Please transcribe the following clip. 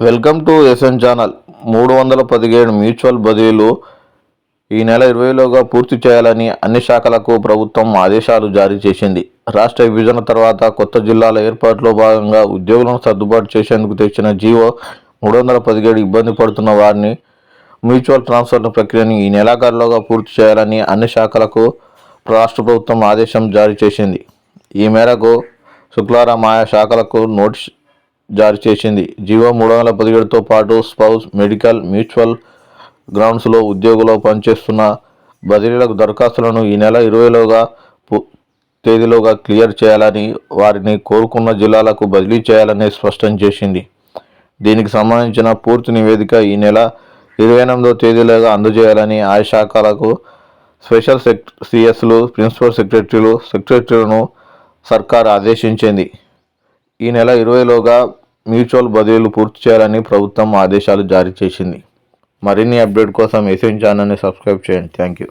Welcome to SN channel. మూడు వందల పదిహేడు మ్యూచువల్ బదిలీలు ఈ నెల ఇరవైలోగా పూర్తి చేయాలని అన్ని శాఖలకు ప్రభుత్వం ఆదేశాలు జారీ చేసింది. రాష్ట్ర విభజన తర్వాత కొత్త జిల్లాల ఏర్పాటులో భాగంగా ఉద్యోగులను సర్దుబాటు చేసేందుకు తెచ్చిన జీవో మూడు వందల పదిహేడు ఇబ్బంది పడుతున్న వారిని మ్యూచువల్ ట్రాన్స్ఫర్ ప్రక్రియను ఈ నెలాఖరులోగా పూర్తి చేయాలని అన్ని శాఖలకు రాష్ట్ర ప్రభుత్వం ఆదేశం జారీ చేసింది. ఈ మేరకు శుక్రవారం ఆయా శాఖలకు నోటీస్ జారీ చేసింది. జీవో మూడు వందల పదిహేడుతో పాటు స్పౌస్ మెడికల్ మ్యూచువల్ గ్రౌండ్స్లో ఉద్యోగులు పనిచేస్తున్న బదిలీలకు దరఖాస్తులను ఈ నెల ఇరవైలోగా తేదీలోగా క్లియర్ చేయాలని వారిని కోరుకున్న జిల్లాలకు బదిలీ చేయాలని స్పష్టం చేసింది. దీనికి సంబంధించిన పూర్తి నివేదిక ఈ నెల ఇరవై ఎనిమిదో తేదీలోగా అందజేయాలని ఆయా శాఖలకు స్పెషల్ సెక్ సిఎస్లు ప్రిన్సిపల్ సెక్రటరీలు సెక్రటరీలను సర్కార్ ఆదేశించింది. ఈ నెల ఇరవైలోగా మ్యూచువల్ బదిలీలు పూర్తి చేయాలని ప్రభుత్వం ఆదేశాలు జారీ చేసింది. మరిన్ని అప్డేట్ కోసం ఎస్ఎన్ ఛానల్ని సబ్స్క్రైబ్ చేయండి. Thank you.